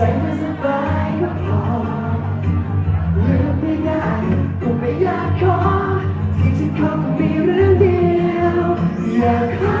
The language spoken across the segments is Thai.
ใจไม่สบายก็พอลืมไม่ได้ก็ไม่อยากขอที่จะขอก็มีเรื่องเดียวอยากขอ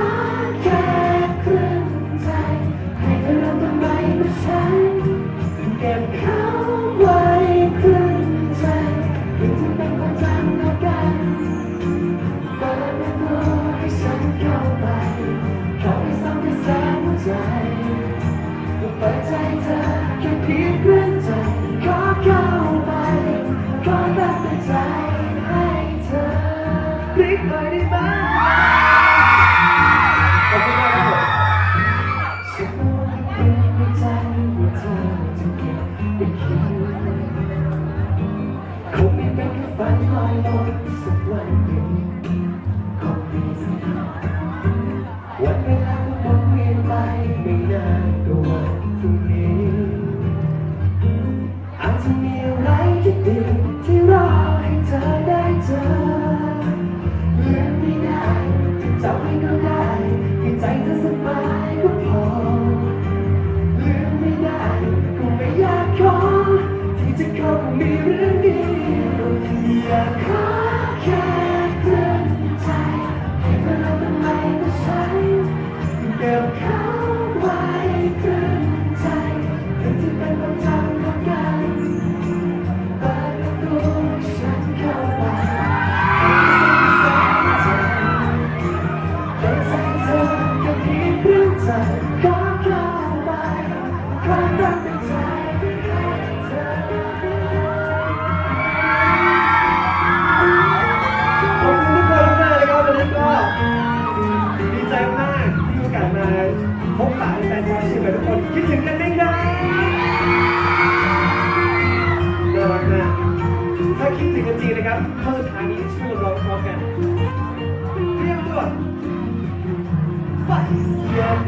เ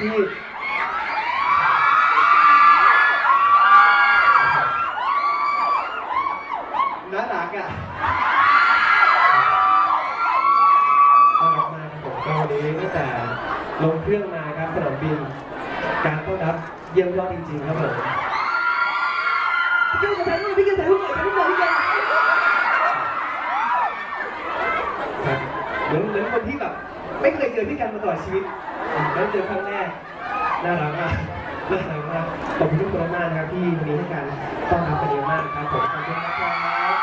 ที่น่ารักอะน่ารักมากครับผมก็วันนี้ตั้งแต่ลงเครื่องมาครับสนามบิน การต้อนรับเยี่ยมยอดจริงๆครับผมพี่เกียวถ่ายรูปพี่เกียวถ่ายรูปหน่อยถ่ายรูปหน่อยพี่เกียวครับเหมือนเหมือนคนที่แบบไม่เคยเจอพี่กันมาตลอดชีวิต แล้วเจอครั้งแรกน่ารักมากน่ารักมากขอบคุณทุกคนมากนะครับที่วันนี้ให้การต้อนรับกันเยอะมากครับผมขอบคุณนะครับ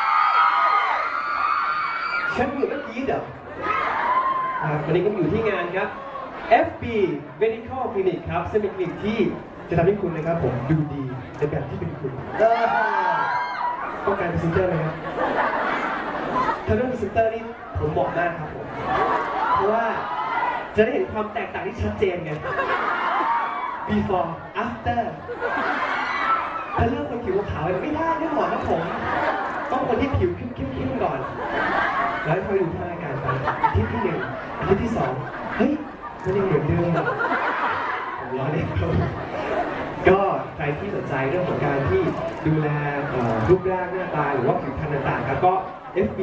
ฉันอยู่เมื่อกี้เดี๋ยวครับวันนี้ก็อยู่ที่งานครับ FB Medical Clinic ครับซึ่งเป็นคลินิกที่จะทำให้คุณนะครับผมดูดีในแบบที่เป็นคุณต้องการพรีเซนเตอร์ไหมครับถ้าเรื่องพรีเซนเตอร์นี่ผมบอกมากครับผมเพราะว่า จะได้เห็นความแตกต่างที่ชัดเจนไง before after ถ้าเลือกคนผิวขาวไม่ได้ไม่เหมาะนะผม ต้องคนที่ผิวเข้มๆก่อน แล้วคอยดูท่าอาการไปอาทิตย์ที่หนึ่งอาทิตย์ที่สองเฮ้ยมันยังเหมือนเดิมอะโอ้โหล้อเล่นครับก็ใครที่สนใจเรื่องของการที่ดูแลรูปร่างหน้าตาหรือว่าผิวพรรณต่างๆครับก็ FB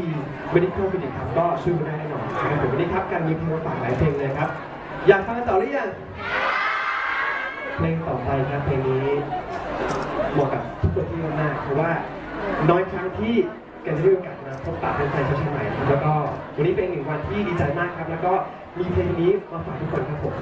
Medical Clinic ครับก็ช่วยคุณได้แน่นอนนะครับผมวันนี้ครับการมีเพลงมาฝากหลายเพลงเลยครับ อยากฟังกันต่อหรือยังเพลงต่อไปครับเพลงนี้เหมาะกับทุกคนที่มากเพราะว่าน้อยครั้งที่แกันจะได้มีโอกาสมาพบปะแฟนๆชาวเชียงใหม่แล้วก็วันนี้เป็นหนึ่งวันที่ดีใจมากครับ แล้วก็มีเพลงนี้มาฝากทุกคนครับผม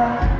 ก็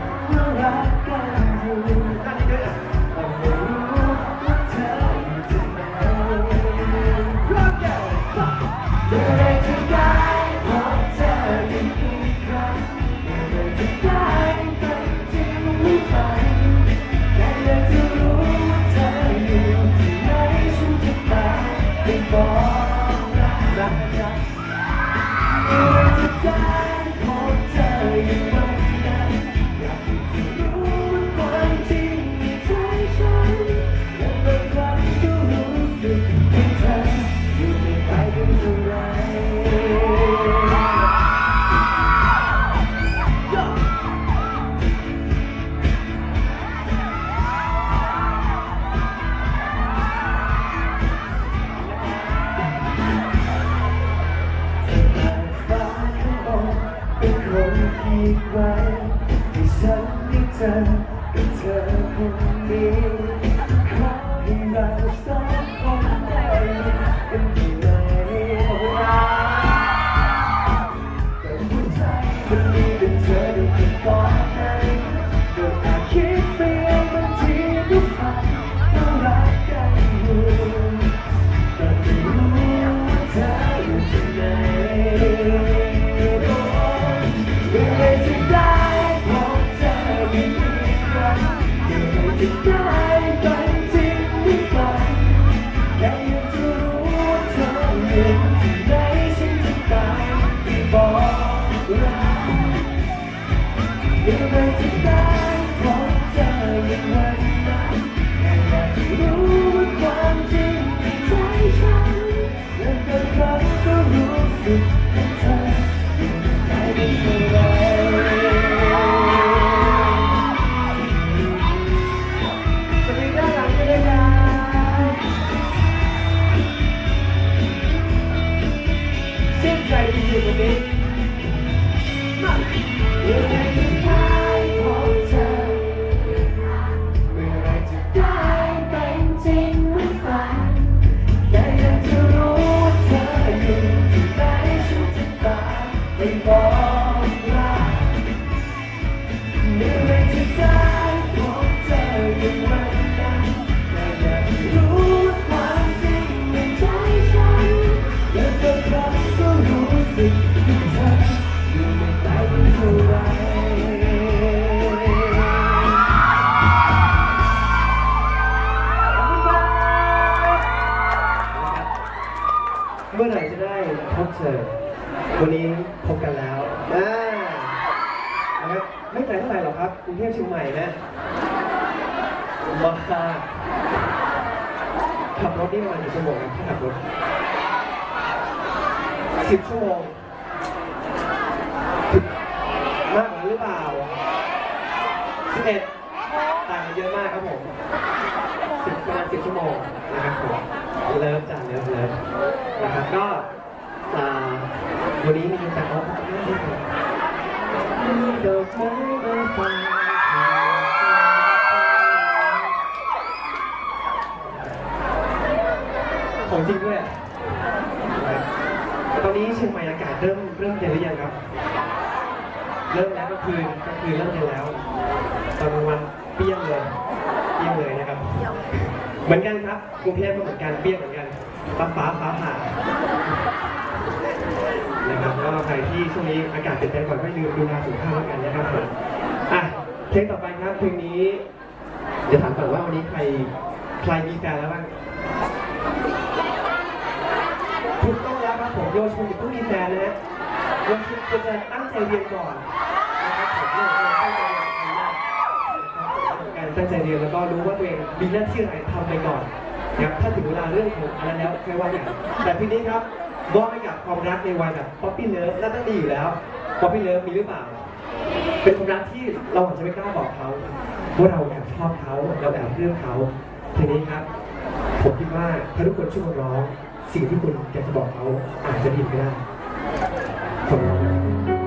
ชื่นใจจริ เมื่อไหร่จะได้พบเจอ วันนี้พบกันแล้วอ่านะครับไม่ไกลเท่าไหร่หรอกครับกรุงเทพเชียงใหม่นะมาขับรถนี่ประมาณกี่ชั่วโมงครับถ้าขับรถสิบชั่วโมงมากหรือเปล่าสิบเอ็ดต่างกันเยอะมากครับผม ประมาณสิบชั่วโมงนะครับผมเลิฟจ้ะเลิฟเลิฟนะครับก็อ่าวันนี้มีแต่ออฟไม่ได้เลยมีดอกไม้มาฝากของจริงด้วยอะตอนนี้เชียงใหม่อากาศเริ่มเริ่มเย็นหรือยังครับ เริ่มแล้วก็คืนก็คือเริ่มเย็นแล้วตอนกลางวันเปรี้ยงเลยเปรี้ยงเลยนะครับ เหมือนกันครับกรุงเทพก็เหมือนกันเปรี้ยวเหมือนกันฟ้าฟ้าฟ้าผ่านะครับก็ใครที่ช่วงนี้อากาศเปลี่ยนแปลงก่อนก็อย่าลืมดูแลสุขภาพแล้วกันนะครับผมอะเพลงต่อไปครับเพลงนี้เดี๋ยวถามก่อนว่าวันนี้ใครใครมีแฟนแล้วบ้างถูกต้องแล้วครับผมโยชวนจะต้องมีแฟนนะฮะโยชวนจะตั้งใจเรียนก่อนนะครับผมโยชวนตั้งใจ ตั้งใจเรียนแล้วก็รู้ว่าตัวเองมีหน้าที่อะไรทำไปก่อนนะครับถ้าถึงเวลาเรื่องของอะไรแล้วค่อยว่ากันแต่ทีนี้ครับมอบให้กับความรักในวัยแบบป๊อปปี้เลิฟน่าต้องดีอยู่แล้วป๊อปปี้เลิฟมีหรือเปล่า เป็นความรักที่เราอาจจะไม่กล้าบอกเขาว่าเราแอบชอบเขาเราแอบเลือกเขาทีนี้ครับ ผมคิดว่าถ้าทุกคนช่วยกันร้อง สิ่งที่คุณอยากจะบอกเขาอาจจะดีก็ได้ขอบคุณ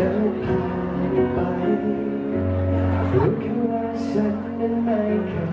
ดินผ่านไปรู้แค่ว่าฉันนั้นไม่เคย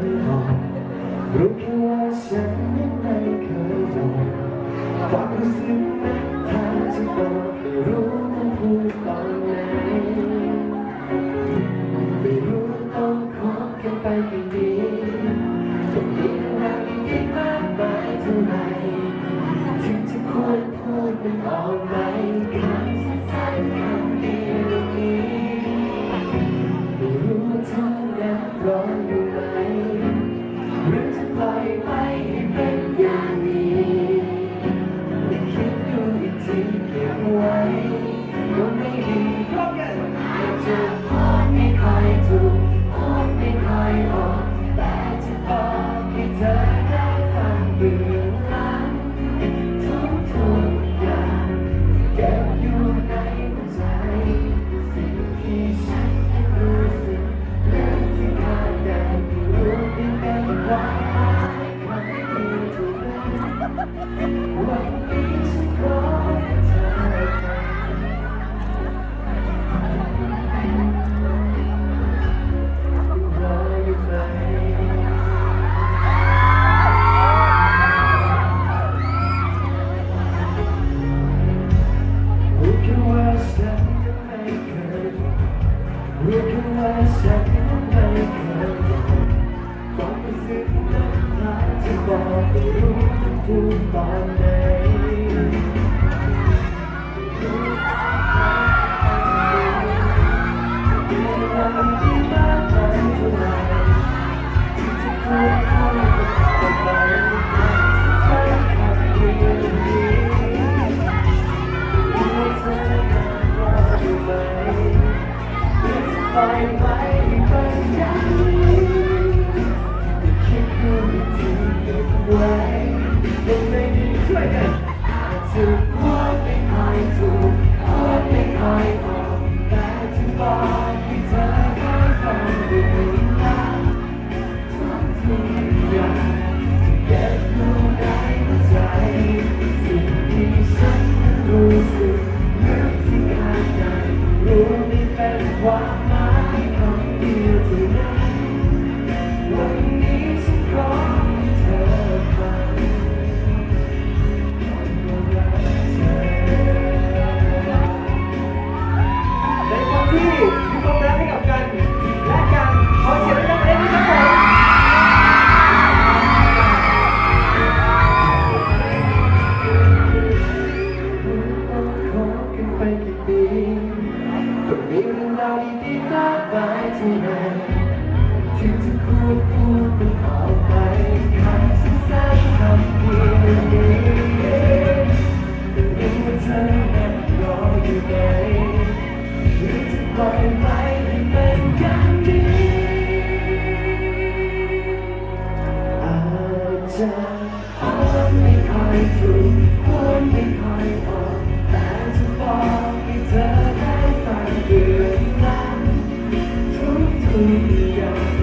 ทุ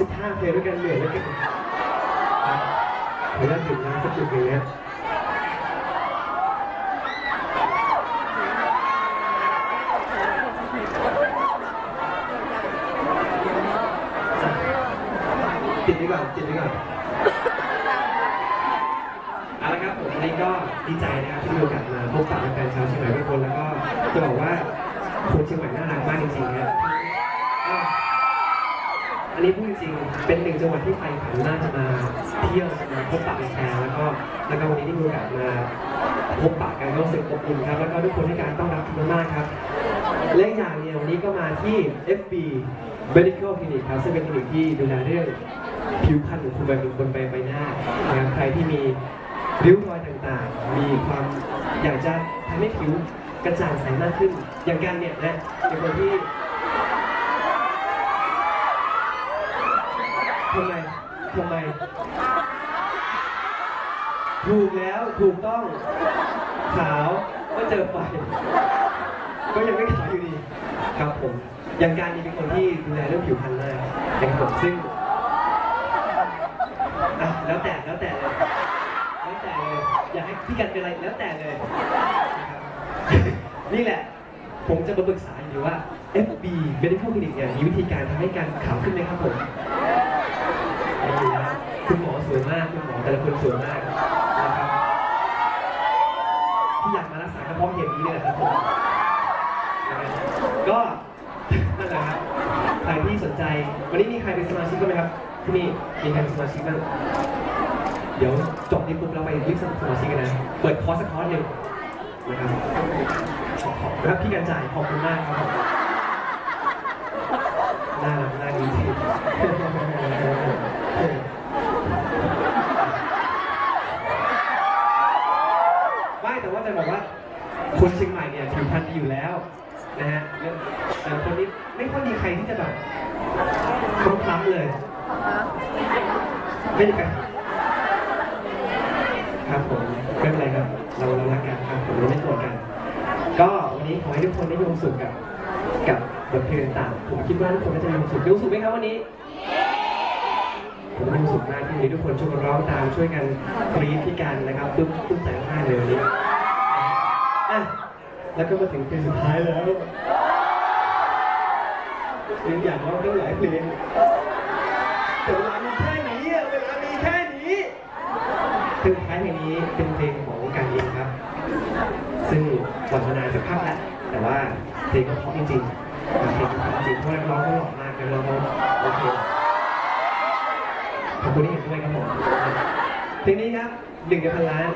สิบห้าเพลงด้วยกันเหนื่อยด้วยกันเวลาถึงงานสักจุดหนึ่งนะติดดีกว่าติดดีกว่า ที่ใครผ่านน่าจะมาเที่ยวมาพบปะแฟนๆแล้วก็แล้วก็วันนี้ที่มีโอกาสมาพบปะกันก็รู้สึกอบอุ่นครับ แล้วก็ทุกคนให้การต้อนรับดีมากๆครับและอย่างเนี่ยวันนี้ก็มาที่ FB Medical Clinic ครับซึ่งเป็นคลินิกที่ดูแลเรื่องผิวพรรณของคุณใบบนบนใบใบหน้านะครับใครที่มีริ้วรอยต่างๆ มีความอยากจะทำให้ผิวกระจ่างใสมากขึ้น อย่างกันเนี่ยนะเป็นคนที่ทำไม ทำไม ถูกแล้วถูกต้อง ขาวก็เจอไฟก็ยังไม่ขาวอยู่ดีครับผม อย่างการนี้เป็นคนที่ดูแลเรื่องผิวพรรณมากนะครับผมซึ่งอะแล้วแต่แล้วแต่เลยแล้วแต่เลยอยากให้พี่กันเป็นอะไรแล้วแต่เลยนะครับนี่แหละ ผมจะมาปรึกษาอยู่ว่า FB Medical Clinic เนี่ยมีวิธีการทำให้การขาวขึ้นไหมครับผม สวยมากคุณหมอแต่ละคนสวยมากนะครับที่อยากมารักษาก็เพราะเหตุนี้เลยนะครับผมก็นั่นแหละครับใครที่สนใจ วันนี้มีใครเป็นสมาชิกบ้างไหมครับที่นี่มีใครเป็นสมาชิกบ้างเดี๋ยวจบนี้ปุ๊บเราไปรีบสมัครสมาชิกกันนะเปิดคอร์สสักคอร์สหนึ่งนะครับขอบคุณครับพี่กันจ่ายขอบคุณมากครับน่ารักน่าดีจริง ไม่ แต่ว่าจะบอกว่าคนเชียงใหม่เนี่ยผิวพรรณดีอยู่แล้วนะฮะแต่คนนี้ไม่ค่อยมีใครที่จะแบบคล้ำๆเลย ไม่ได้กันครับผมไม่เป็นไรครับ เราเรารักกันครับผมเราไม่โกรธกัน ก็วันนี้ขอให้ทุกคนได้มีความสุขกับ กับบทเพลงต่างผมคิดว่าทุกคนน่าจะมีความสุขมีความสุขไหมครับวันนี้ผมมีความสุขมากที่วันนี้ทุกคนช่วยกันร้องตามช่วยกันกรี๊ดที่กันนะครับตุ้มตุ้มใจมากเลยวันนี้ อะแล้วก็มาถึงเพลงสุดท้ายแล้วเพลงอยากร้องตั้งหลายเพลงแต่เวลามีแค่นี้อะเวลามีแค่นี้เพลงสุดท้ายเพลงนี้เป็นเพลงของการเองครับ ซึ่งปล่อยมานานสักพักแล้วแต่ว่าเพลงก็เพราะจริงๆเพลงเพราะจริงเพราะนักร้องเขาหล่อมากนักร้องเขาโอเคขอบคุณที่เห็นด้วยครับผมเพลงนี้ครับหนึ่งเดียวพันล้าน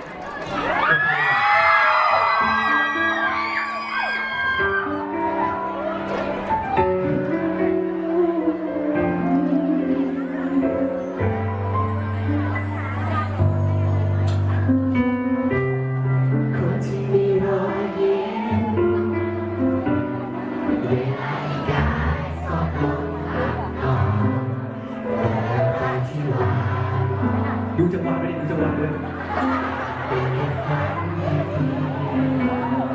ดูจังหวะไม่ได้ดูจังหวะด้วย Thank you.